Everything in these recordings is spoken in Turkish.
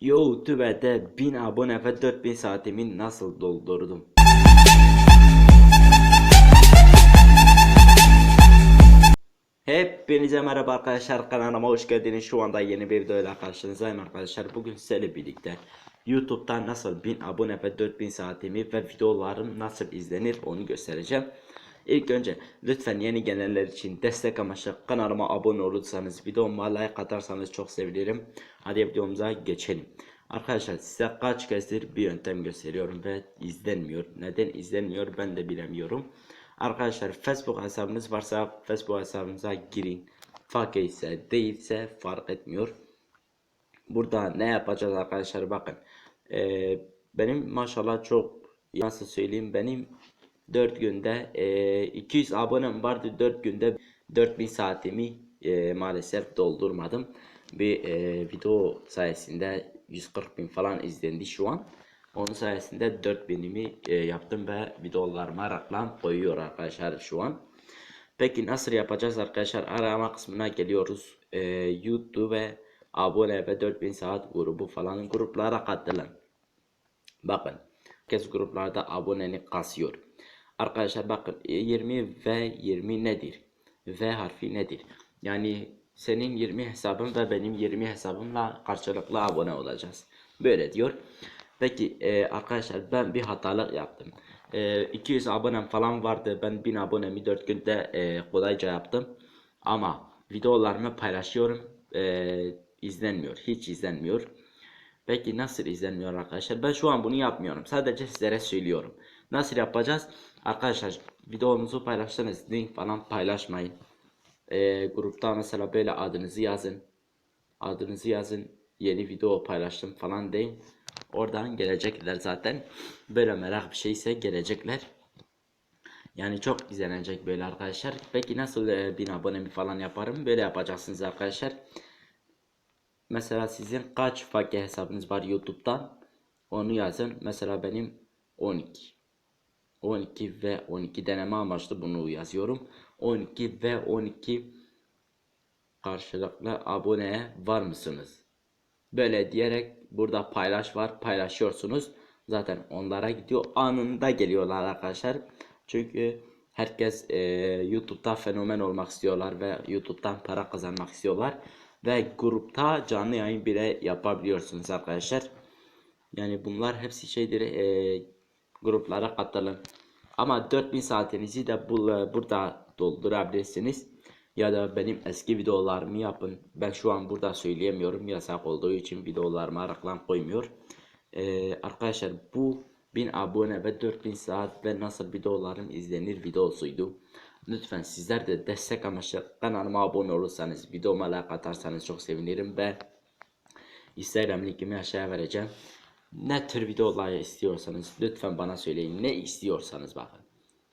YouTube'de 1000 abone ve 4000 saatimi nasıl doldurdum? Hepinize merhaba arkadaşlar kanalıma hoş geldiniz. Şu anda yeni bir videoyla karşınızdayım arkadaşlar. Bugün sizlerle birlikte YouTube'da nasıl 1000 abone ve 4000 saatimi ve videolarım nasıl izlenir onu göstereceğim. İlk önce lütfen yeni gelenler için destek amaçlı kanalıma abone olursanız videoma like atarsanız çok sevinirim. Hadi videomuza geçelim. Arkadaşlar size kaç kezdir bir yöntem gösteriyorum ve izlenmiyor. Neden izlenmiyor ben de bilemiyorum. Arkadaşlar Facebook hesabınız varsa Facebook hesabınıza girin. Fakir ise değilse fark etmiyor. Burada ne yapacağız arkadaşlar bakın. Ee, benim maşallah çok nasıl söyleyeyim benim 4 günde e, 200 abonem vardı 4 günde 4000 saatimi e, maalesef doldurmadım. Bir e, video sayesinde 140 bin falan izlendi şu an. Onun sayesinde 4000'imi e, yaptım ve videolarıma reklam koyuyor arkadaşlar şu an. Peki nasıl yapacağız arkadaşlar? Arama kısmına geliyoruz. Ee, YouTube abone ve 4000 saat grubu falan gruplara katılın. Bakın. Herkes gruplarda aboneni kasıyor. Arkadaşlar bakın 20 ve 20 nedir? V harfi nedir? Yani senin 20 hesabın ve benim 20 hesabımla karşılıklı abone olacağız. Böyle diyor. Peki e, arkadaşlar ben bir hatalık yaptım. E, 200 abonem falan vardı. Ben 1000 abonemi 4 günde e, kolayca yaptım. Ama videolarımı paylaşıyorum. E, izlenmiyor. Hiç izlenmiyor. Peki nasıl izlenmiyor arkadaşlar? Ben şu an bunu yapmıyorum. Sadece sizlere söylüyorum. Nasıl yapacağız? Arkadaşlar videomuzu paylaştınız. Link falan paylaşmayın. E, grupta mesela böyle adınızı yazın. Adınızı yazın. Yeni video paylaştım falan deyin. Oradan gelecekler zaten. Böyle merak bir şeyse gelecekler. Yani çok izlenecek böyle arkadaşlar. Peki nasıl e, 1000 abone falan yaparım? Böyle yapacaksınız arkadaşlar. Mesela sizin kaç fakir hesabınız var YouTube'dan? Onu yazın. Mesela benim 12. 12 ve 12 deneme amaçlı bunu yazıyorum. 12 ve 12 karşılıklı aboneye var mısınız? Böyle diyerek burada paylaş var paylaşıyorsunuz. Zaten onlara gidiyor anında geliyorlar arkadaşlar. Çünkü herkes e, YouTube'da fenomen olmak istiyorlar ve YouTube'dan para kazanmak istiyorlar. Ve grupta canlı yayın bile yapabiliyorsunuz arkadaşlar. Yani bunlar hepsi şeydir e, gruplara katılın. Ama 4000 saatinizi de bu, burada doldurabilirsiniz. Ya da benim eski videolarımı yapın. Ben şu an burada söyleyemiyorum. Yasak olduğu için videolarıma reklam koymuyor. Ee, arkadaşlar bu 1000 abone ve 4000 saat ve nasıl videolarım izlenir videosuydu. Lütfen sizler de destek amaçlı kanalıma abone olursanız, videoma like atarsanız çok sevinirim ve Instagram linkimi aşağıya vereceğim. Ne tür videolar istiyorsanız lütfen bana söyleyin. Ne istiyorsanız bakın.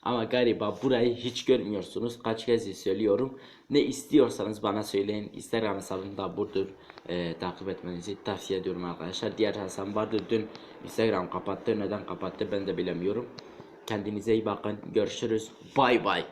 Ama galiba burayı hiç görmüyorsunuz. Kaç kez söylüyorum. Ne istiyorsanız bana söyleyin. Instagram hesabım da budur. Ee, takip etmenizi tavsiye ediyorum arkadaşlar. Diğer hesabım vardı. Dün Instagram kapattı. Neden kapattı ben de bilemiyorum. Kendinize iyi bakın. Görüşürüz. Bay bay.